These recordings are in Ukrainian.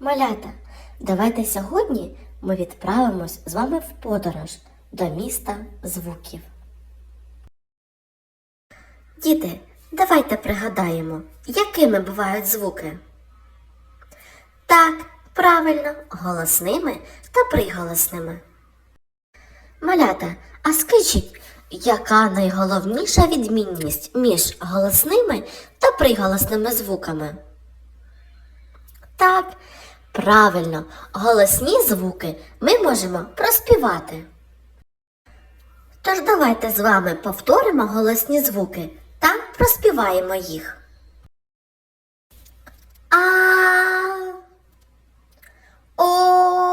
Малята, давайте сьогодні ми відправимось з вами в подорож до міста звуків. Діти, давайте пригадаємо, якими бувають звуки. Так, правильно, голосними та приголосними. Малята, а скажіть, яка найголовніша відмінність між голосними та приголосними звуками? Так, правильно, голосні звуки ми можемо проспівати. Тож давайте з вами повторимо голосні звуки та проспіваємо їх. А. О.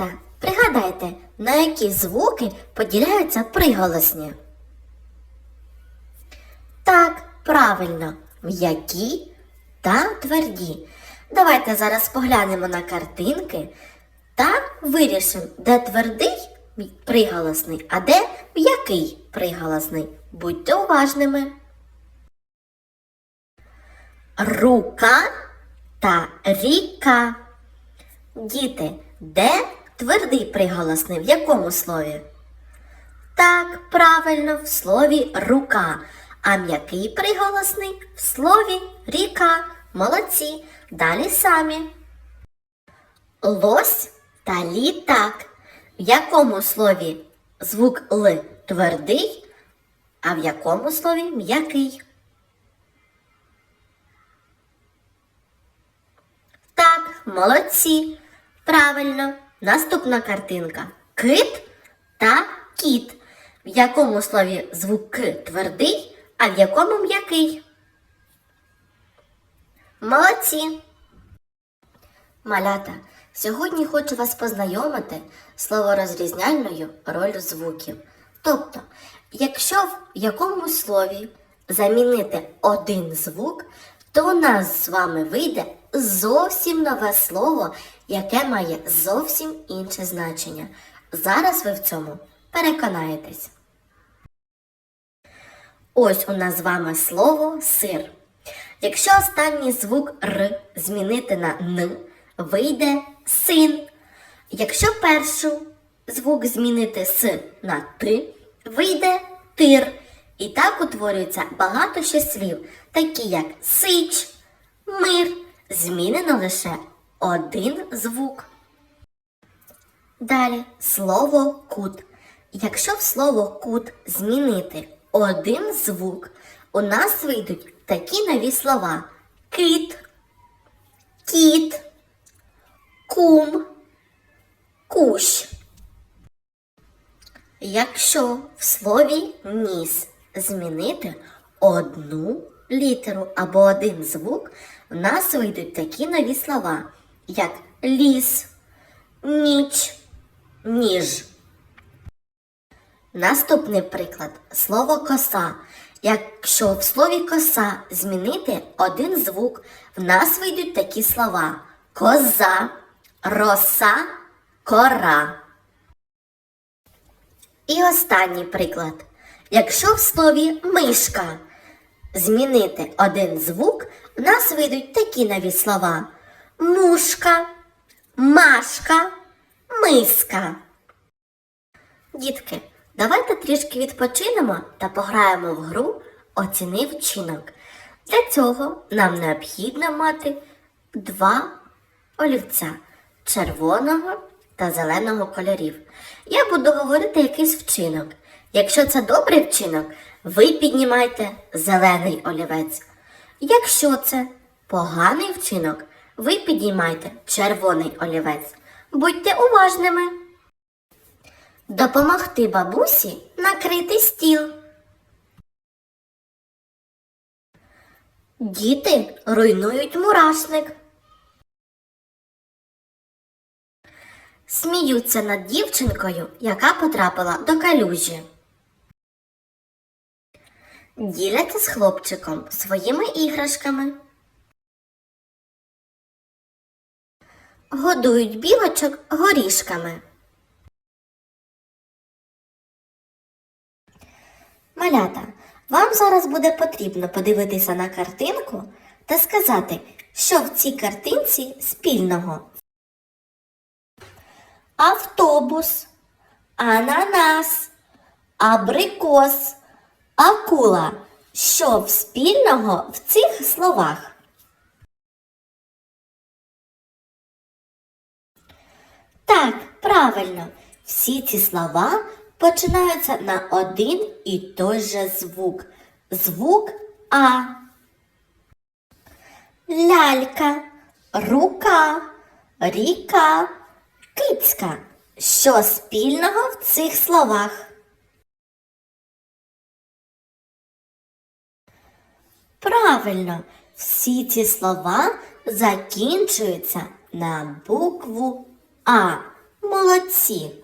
Малята, пригадайте, на які звуки поділяються приголосні. Так, правильно, м'які та тверді. Давайте зараз поглянемо на картинки та вирішимо, де твердий приголосний, а де м'який приголосний. Будьте уважними. Рука та ріка. Діти, де твердий приголосний? В якому слові? Так, правильно, в слові рука. А м'який приголосний в слові ріка. Молодці. Далі самі. Лось та літак. В якому слові звук Л твердий, а в якому слові м'який? Так, молодці. Правильно. Наступна картинка. Кит та кіт. В якому слові звук К твердий, а в якому м'який? Молодці. Малята, сьогодні хочу вас познайомити з словорозрізняльною роль звуків. Тобто, якщо в якомусь слові замінити один звук, то у нас з вами вийде зовсім нове слово, яке має зовсім інше значення. Зараз ви в цьому переконаєтесь. Ось у нас з вами слово сир. Якщо останній звук Р змінити на Н, вийде син. Якщо першу звук змінити С на Т, вийде тир. І так утворюється багато ще слів, такі як сич, мир. Змінено лише один звук. Далі слово кут. Якщо в слово кут змінити один звук, у нас вийдуть такі нові слова: кит, кіт, кум, кущ. Якщо в слові ніс змінити одну літеру або один звук, в нас вийдуть такі нові слова, як ліс, ніч, ніж. Наступний приклад слово коса. Якщо в слові коса змінити один звук, в нас вийдуть такі слова: коза, роса, кора. І останній приклад. Якщо в слові мишка змінити один звук, в нас вийдуть такі нові слова: мушка, машка, миска. Дітки, давайте трішки відпочинемо та пограємо в гру Оціни вчинок. Для цього нам необхідно мати два олівця червоного та зеленого кольорів. Я буду говорити якийсь вчинок. Якщо це добрий вчинок, ви піднімайте зелений олівець. Якщо це поганий вчинок, ви піднімайте червоний олівець. Будьте уважними. Допомогти бабусі накрити стіл. Діти руйнують мурашник. Сміються над дівчинкою, яка потрапила до калюжі. Діляться з хлопчиком своїми іграшками. годують білочок горішками. Малята, вам зараз буде потрібно подивитися на картинку та сказати, що в цій картинці спільного. Автобус, ананас, абрикос, акула. Що спільного в цих словах? Так, правильно. Всі ці слова починаються на один і той же звук. Звук А. Лялька, рука, ріка, кицька. Що спільного в цих словах? Правильно, всі ці слова закінчуються на букву А. Молодці.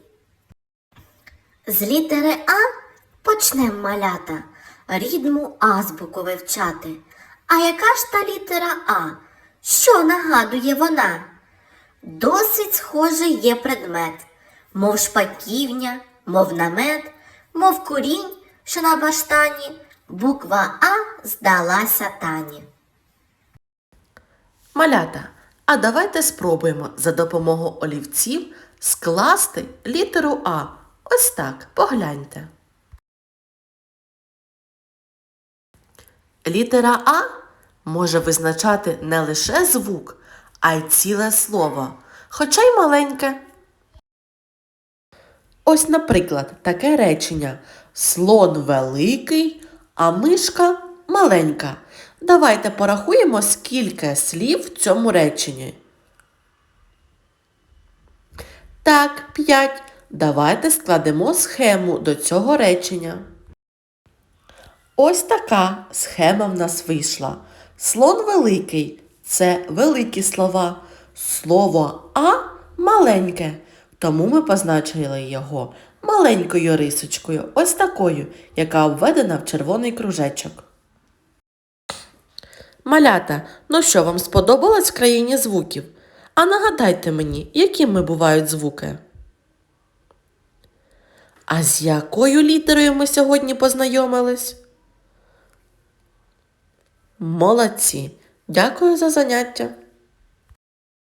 З літери А почнемо малята рідну азбуку вивчати. А яка ж та літера А? Що нагадує вона? Досить схожий є предмет, мов шпаківня, мов намет, мов курінь, що на баштані, буква А здалася тані. Малята, а давайте спробуємо за допомогою олівців скласти літеру А. Ось так, погляньте. Літера А може визначати не лише звук, а й ціле слово, хоча й маленьке. Ось, наприклад, таке речення Слон великий, а мишка маленька. Давайте порахуємо, скільки слів в цьому реченні. Так, п'ять. Давайте складемо схему до цього речення. Ось така схема в нас вийшла. Слон великий це великі слова. Слово А маленьке. Тому ми позначили його маленькою рисочкою, ось такою, яка обведена в червоний кружечок. Малята, ну що, вам сподобалось в країні звуків? А нагадайте мені, якими бувають звуки? А з якою літерою ми сьогодні познайомились? Молодці! Дякую за заняття!